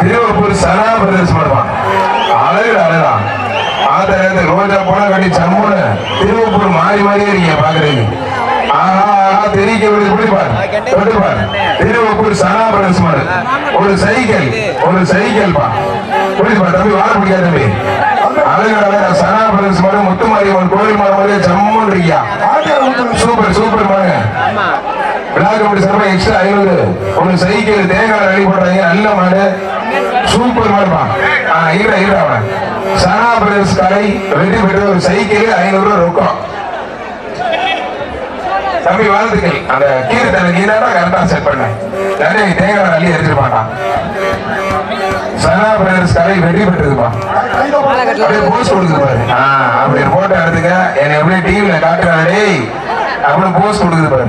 திருவப்பூர் சனா brothers பண்ணுவான் அழகு அழகா ஆத்த ரோஜா போன கட்டி சம்முன்னு திருவப்பூர் மாறி மாறியே இருக்கீங்க பாக்குறீங்க ஆஹா ஆஹா தெரிவிக்க விடுது பிடிப்பார் பிடிப்பார் திருவப்பூர் சனா பிரதர்ஸ் மாடு ஒரு சைக்கிள் ஒரு சைக்கிள் பா பிடிப்பா தம்பி வாழ முடியாது தம்பி அழகு அழகா சனா பிரதர்ஸ் மாடு முத்துமாரியம்மன் கோயில் மாடு மாதிரியே சம்முன்னு இருக்கியா சூப்பர் சூப்பர் பாருங்க விழாக்கம்படி சார்பாக எக்ஸ்ட்ரா ஐநூறு. உங்களுக்கு சைக்கிள் தேங்காய் ரெடி போடுறாங்க நல்ல மாடு. சூப்பர் மாடுப்பா. ஆ இருடா அவன். சனா பிரதர்ஸ் கடை வெற்றி பெற்ற ஒரு சைக்கிள் ஐநூறு ரூபா ரொக்கம். தம்பி வாழ்த்துக்கள். அந்த கீரை நீதான் கரெக்டா செட் பண்ண? நிறைய தேங்காய் அள்ளி எடுத்துட்டு மாட்டான் சனா பிரதர்ஸ் கலை வெற்றி பெற்றதுப்பா. அப்படியே போஸ்ட் கொடுக்குது பாரு. ஆ அப்படி போட்டோ எடுத்துக்க. என்னை அப்படியே டிவியில காட்டுறாரு அப்படின்னு போஸ்ட் கொடுக்குது பாரு.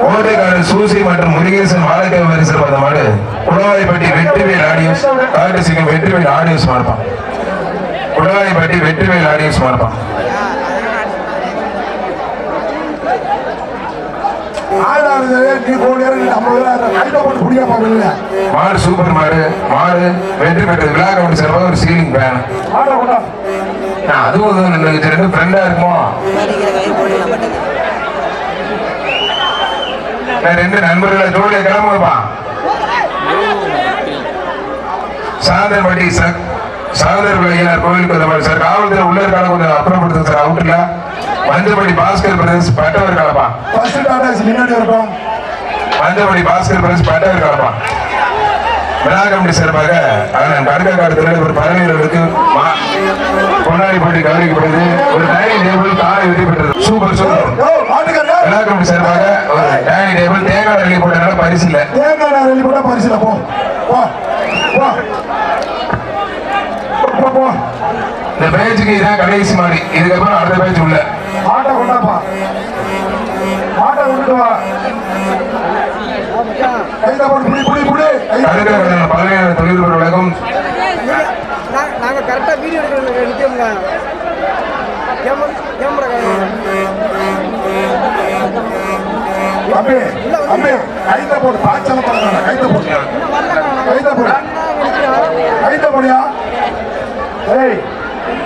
என்ன கோட்டைக்காரன் சூசி மற்றும் முருகேசன் வாழைக்காய் வரிசல் வந்த மாடு. குளவாய்ப்பட்டி வெற்றிவேல் ஆடியோஸ். காட்டு சிங்கம் வெற்றிவேல் ஆடியோஸ் மாறுப்பான் குளவாய்ப்பட்டி வெற்றிவேல் ஆடியோஸ் மாறுப்பான் மாடு சூப்பர் மாடு. மாடு வெற்றி பெற்றது விழா கவுண்ட் சார்பாக ஒரு சீலிங் ஃபேன் அதுவும் ரெண்டு ரெண்டு ஃப்ரெண்டா இருக்குமோ? ரெண்டு நண்பர்களை ஜோடியை கிளம்புப்பா சாந்தன்பட்டி சார் சாந்தர் விளையார் கோவிலுக்கு வந்த மாதிரி சார் காவல்துறை உள்ள இருக்கான கொஞ்சம் அப்புறப்படுத்துங்க சார் அவுட்ல மஞ்சப்படி பாஸ்கர் பிரதேஷ் பட்டவர் கலப்பா மஞ்சப்படி பாஸ்கர் பிரதேஷ் பட்டவர் கலப்பா விழா கமிட்டி சார்பாக அதன் கடுக்க காலத்தில் ஒரு பதினேழுக்கு பொன்னாடிப்பட்டி கவனிக்கப்படுது ஒரு டைனிங் டேபிள் காலை வெற்றி பெற்றது சூப்பர் சூப்பர் விழா கமிட்டி சார்பாக ஒரு டைனிங் டேபிள் தேங்காய் அள்ளி போட்டனால பரிசு இல்லை தேங்காய் நார் எழுதி போட்டா பரிசுல போ போ. இந்த பேச்சுக்கு இதான் கடைசி மாதிரி இதுக்கப்புறம் அடுத்த பேச்சு உள்ள. மாட்டை கொண்டாப்பா. மாட்டை கொண்டு வா. கைத போடு புடி புடி. புடி. அடுத்த உலகம். வீடியோ நிற்கோங்க கேமரா கேமரா தம்பி கைத போடு பாய்ச்சல பண்ண கைத போடு கைத போடு. கைத போடியா? ஏய்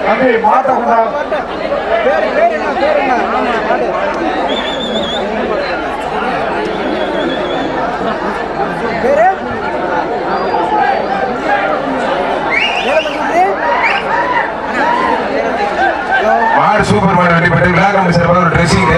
தம்பி மாட்ட கொண்டா. பேர் பேர் என்ன பேர் என்ன பேரு மாடு சூப்பர் மாடு வெட்டி பெற்று விழா கமிட்டி சார்பாக ஒரு ட்ரெஸ்ஸிங்